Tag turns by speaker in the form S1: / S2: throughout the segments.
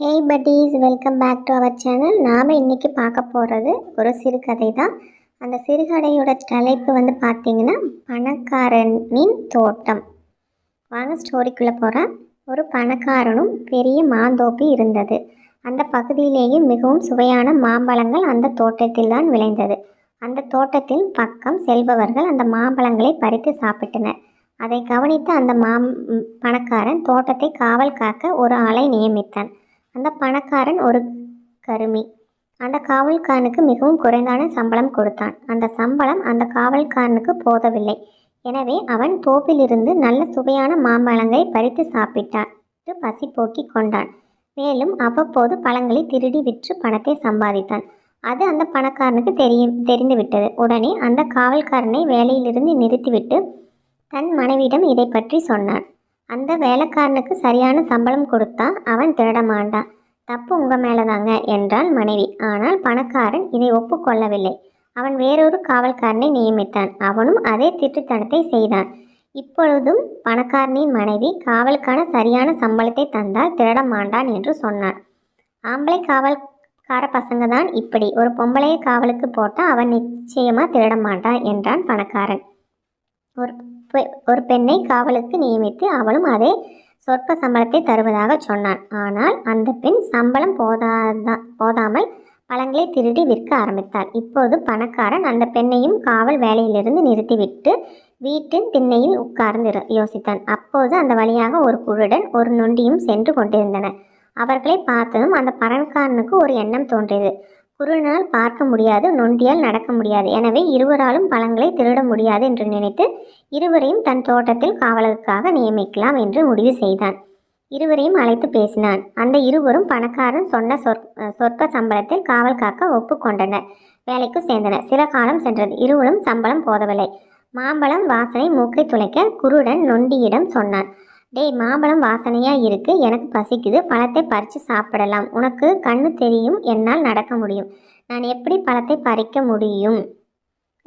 S1: Hey buddies welcome back to our channel நாம் இன்றைக்கி பார்க்க போகிறது ஒரு சிறுகதை தான் அந்த சிறுகதையோட தலைப்பு வந்து பார்த்தீங்கன்னா பணக்காரனின் தோட்டம். வாங்க ஸ்டோரிக்குள்ளே போகிறேன் ஒரு பணக்காரனும் பெரிய மாந்தோப்பி இருந்தது. அந்த பகுதியிலேயே மிகவும் சுவையான மாம்பழங்கள் அந்த தோட்டத்தில் தான் விளைந்தது. அந்த தோட்டத்தின் பக்கம் செல்பவர்கள் அந்த மாம்பழங்களை பறித்து சாப்பிட்டனர். அதை கவனித்த அந்த மாம் பணக்காரன் தோட்டத்தை காவல் காக்க ஒரு ஆளை நியமித்தான். அந்த பணக்காரன் ஒரு கருமி. அந்த காவல்காரனுக்கு மிகவும் குறைந்தான சம்பளம் கொடுத்தான். அந்த சம்பளம் அந்த காவல்காரனுக்கு போதவில்லை. எனவே அவன் தோப்பிலிருந்து நல்ல சுவையான மாம்பழங்களை பறித்து சாப்பிட்டான். பசி போக்கி கொண்டான். மேலும் அவ்வப்போது பழங்களை திருடி விற்று பணத்தை சம்பாதித்தான். அது அந்த பணக்காரனுக்கு தெரியும் தெரிந்துவிட்டது உடனே அந்த காவல்காரனை வேலையிலிருந்து நிறுத்திவிட்டு தன் மனைவியிடம் இதை பற்றி சொன்னான். அந்த வேலைக்காரனுக்கு சரியான சம்பளம் கொடுத்தா அவன் திருட மாட்டான் தப்பு உங்க மேலதாங்க என்றாள் மனைவி. ஆனால் பணக்காரன் இதை ஒப்புக்கொள்ளவில்லை. அவன் வேறொரு காவல்காரனை நியமித்தான். அவனும் அதே திட்டுத்தனத்தை செய்தான். இப்பொழுதும் பணக்காரனின் மனைவி காவலுக்கான சரியான சம்பளத்தை தந்தால் திருட மாட்டான் என்று சொன்னான். ஆம்பளை காவல்கார பசங்க தான் இப்படி. ஒரு பொம்பளையை காவலுக்கு போட்டால் அவன் நிச்சயமாக திருட மாட்டான் என்றான் பணக்காரன். ஒரு பெ- ஒரு பெண்ணை காவலுக்கு நியமித்து அவளும் அதே சொற்ப சம்பளத்தை தருவதாக சொன்னான் ஆனால் அந்த பெண் சம்பளம் போதாதா போதாமல் பழங்களை திருடி விற்க ஆரம்பித்தாள். இப்போது பணக்காரன் அந்த பெண்ணையும் காவல் வேலையிலிருந்து நிறுத்திவிட்டு வீட்டின் திண்ணையில் உட்கார்ந்து யோசித்தான். அப்போது அந்த வழியாக ஒரு குருடன் ஒரு நொண்டியும் சென்று கொண்டிருந்தன. அவர்களை பார்த்ததும் அந்த பணக்காரனுக்கு ஒரு எண்ணம் தோன்றியது. குருடனால் பார்க்க முடியாது நொண்டியால் நடக்க முடியாது. எனவே இருவராலும் பழங்களை திருட முடியாது என்று நினைத்து இருவரையும் தன் தோட்டத்தில் காவலருக்காக நியமிக்கலாம் என்று முடிவு செய்தான். இருவரையும் அழைத்து பேசினான். அந்த இருவரும் பணக்காரன் சொன்ன சொற் சொற்ப சம்பளத்தில் காவல் காக்க ஒப்புக்கொண்டனர் வேலைக்கு சேர்ந்தனர். சில காலம் சென்றது. இருவரும் சம்பளம் போதவில்லை. மாம்பழம் வாசனை மூக்கை துளைக்க குருடன் நொண்டியிடம் சொன்னான். டேய் மாம்பழம் வாசனையாக இருக்குது எனக்கு பசிக்குது. பழத்தை பறித்து சாப்பிடலாம். உனக்கு கண்ணு தெரியும். என்னால் நடக்க முடியும். நான் எப்படி பழத்தை பறிக்க முடியும்?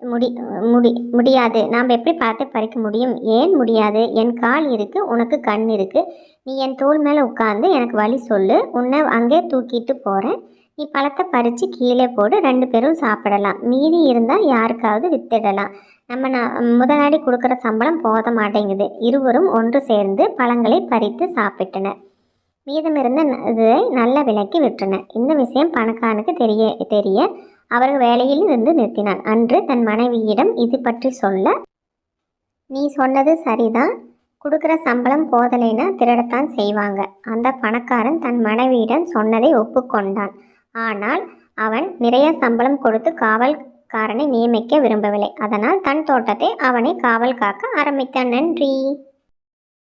S1: முடி முடி முடியாது. நாம் எப்படி பழத்தை பறிக்க முடியும்? ஏன் முடியாது? என் கால் இருக்குது உனக்கு கண் இருக்கு. நீ என் தோல் மேலே உட்கார்ந்து எனக்கு வழி சொல்லு. உன்னை அங்கே தூக்கிட்டு போகிறேன் நீ பழத்தை பறித்து கீழே போடு ரெண்டு பேரும் சாப்பிடலாம். மீதி இருந்தால் யாருக்காவது வித்திடலாம். நம்ம நான் முதலாளி கொடுக்குற சம்பளம் போத மாட்டேங்குது. இருவரும் ஒன்று சேர்ந்து பழங்களை பறித்து சாப்பிட்டனர் மீதமிருந்த ந- இதை நல்ல விலைக்கு விற்றன. இந்த விஷயம் பணக்காரனுக்கு தெரிய தெரிய அவர்கள் வேலையில் இருந்து நிறுத்தினான். அன்று தன் மனைவியிடம் இது பற்றி சொல்ல நீ சொன்னது சரிதான். கொடுக்குற சம்பளம் போதலைன்னா திருடத்தான் செய்வாங்க. அந்த பணக்காரன் தன் மனைவியிடம் சொன்னதை ஒப்புக்கொண்டான். ஆனால் அவன் நிறைய சம்பளம் கொடுத்து காவல்காரனை நியமிக்க விரும்பவில்லை. அதனால் தன் தோட்டத்தை அவனை காவல் காக்க ஆரம்பித்தான். நன்றி.